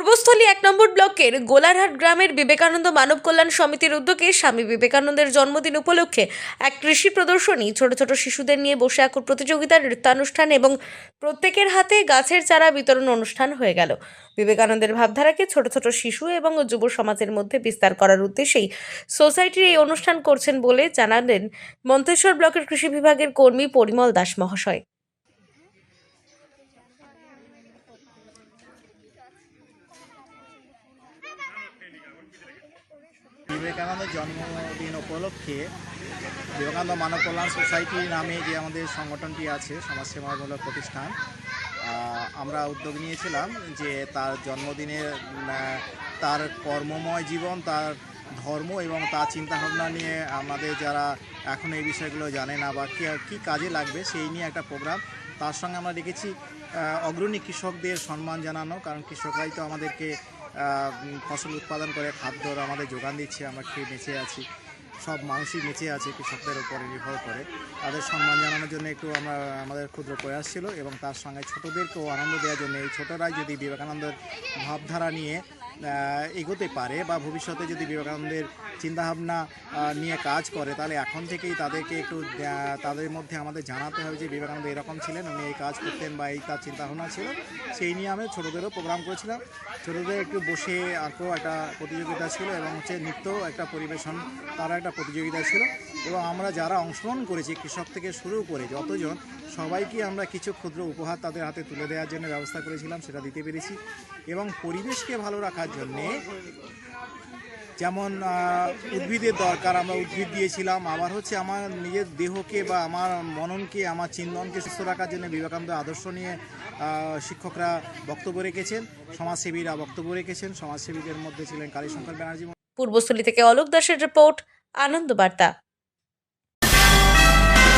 পূর্বস্থলী এক নম্বর ব্লকের গোলারহাট গ্রামের বিবেকানন্দ মানব কল্যাণ সমিতির উদ্যোগে স্বামী বিবেকানন্দের জন্মদিন উপলক্ষে এক কৃষি প্রদর্শনী ছোট ছোট শিশুদের নিয়ে বসে আঁকুর প্রতিযোগিতার নৃত্যানুষ্ঠান এবং প্রত্যেকের হাতে গাছের চারা বিতরণ অনুষ্ঠান হয়ে গেল। বিবেকানন্দের ভাবধারাকে ছোট ছোট শিশু এবং যুব সমাজের মধ্যে বিস্তার করার উদ্দেশ্যেই সোসাইটির এই অনুষ্ঠান করছেন বলে জানালেন মন্তেশ্বর ব্লকের কৃষি বিভাগের কর্মী পরিমল দাস মহাশয়। বিবেকানন্দের জন্মদিন উপলক্ষে বিবেকানন্দ মানব কল্যাণ সোসাইটি নামে যে আমাদের সংগঠনটি আছে, সমাজসেবামূলক প্রতিষ্ঠান আমরা উদ্যোগ নিয়েছিলাম যে তার জন্মদিনের তার কর্মময় জীবন, তার ধর্ম এবং তার চিন্তাভাবনা নিয়ে আমাদের যারা এখন এই বিষয়গুলো জানে না বা কী কী কাজে লাগবে সেই নিয়ে একটা প্রোগ্রাম তার সঙ্গে আমরা রেখেছি অগ্রণী কৃষকদের সম্মান জানানো, কারণ কৃষকরাই তো আমাদেরকে ফসল উৎপাদন করে খাদ্য আমাদের যোগান দিচ্ছে, আমরা খেয়ে বেঁচে আছি। সব মানুষই বেঁচে আছে কৃষকদের উপরে নির্ভর করে। তাদের সম্মান জানানোর জন্য একটু আমরা, আমাদের ক্ষুদ্র প্রয়াস ছিল এবং তার সঙ্গে ছোটদেরকেও আনন্দ দেওয়ার জন্য এই ছোটরাই যদি বিবেকানন্দের ভাবধারা নিয়ে এগোতে পারে বা ভবিষ্যতে যদি বিবেকানন্দের চিন্তাভাবনা নিয়ে কাজ করে, তাহলে এখন থেকেই তাদেরকে একটু তাদের মধ্যে আমাদের জানাতে হবে যে বিবেকানন্দ এরকম ছিলেন, উনি এই কাজ করতেন বা এই তার চিন্তাভাবনা ছিল। সেই নিয়ে আমি ছোটোদেরও প্রোগ্রাম করেছিলাম। ছোটোদের একটু বসে আঁকো একটা প্রতিযোগিতা ছিল এবং হচ্ছে নৃত্য একটা পরিবেশন, তারা একটা প্রতিযোগিতা ছিল এবং আমরা যারা অংশগ্রহণ করেছি, কৃষক থেকে শুরু করে যতজন, সবাইকে আমরা কিছু ক্ষুদ্র উপহার তাদের হাতে তুলে দেওয়ার জন্য ব্যবস্থা করেছিলাম, সেটা দিতে পেরেছি। এবং পরিবেশকে ভালো রাখার জন্যে যেমন উদ্ভিদের দরকার, আমরা উদ্ভিদ দিয়েছিলাম। আবার হচ্ছে আমার নিজের দেহকে বা আমার মননকে, আমার চিন্তনকে সুস্থ রাখার জন্য বিবেকানন্দ আদর্শ নিয়ে শিক্ষকরা বক্তব্য রেখেছেন, সমাজসেবীরা বক্তব্য রেখেছেন। সমাজসেবীদের মধ্যে ছিলেন কালীশঙ্কর ব্যানার্জি। পূর্বস্থলী থেকে অলোক দাসের রিপোর্ট আনন্দ বার্তা